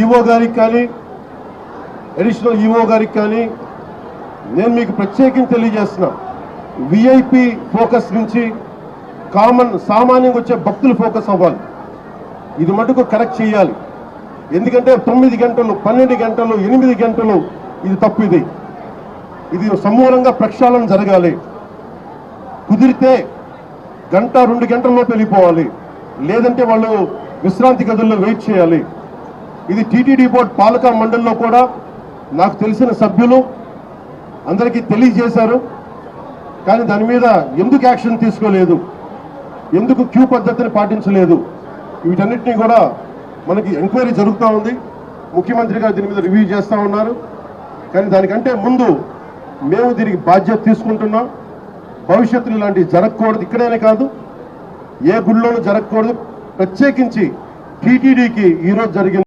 EO గారికి కానీ additional EO గారికి కానీ నేను మీకు ప్రత్యేకించి తెలియజేస్తున్నా. విఐపి ఫోకస్ నుంచి కామన్ సామాన్యంగా వచ్చే భక్తులు ఫోకస్ అవ్వాలి. ఇది మటుకు కరెక్ట్ చేయాలి. ఎందుకంటే తొమ్మిది గంటలు పన్నెండు గంటలు ఎనిమిది గంటలు ఇది తప్పు ఇది. ఇది సమూలంగా ప్రక్షాళన జరగాలి. కుదిరితే గంట రెండు గంటల్లో వెళ్ళిపోవాలి. లేదంటే వాళ్ళు విశ్రాంతి గదుల్లో వెయిట్ చేయాలి. ఇది టీటీడీ బోర్డ్ పాలక మండలిలో కూడా నాకు తెలిసిన సభ్యులు అందరికీ తెలియజేశారు. కానీ దాని మీద ఎందుకు యాక్షన్ తీసుకోలేదు? ఎందుకు క్యూ పద్ధతిని పాటించలేదు? వీటన్నిటినీ కూడా మనకి ఎంక్వైరీ జరుగుతూ ఉంది. ముఖ్యమంత్రి గారు దీని మీద రివ్యూ చేస్తూ ఉన్నారు. కానీ దానికంటే ముందు మేము దీనికి బాధ్యత తీసుకుంటున్నాం. భవిష్యత్తులో ఇలాంటివి జరగకూడదు. ఇక్కడేనే కాదు ఏ గుళ్ళోనూ జరగకూడదు. ప్రత్యేకించి టీటీడీకి ఈరోజు జరిగింది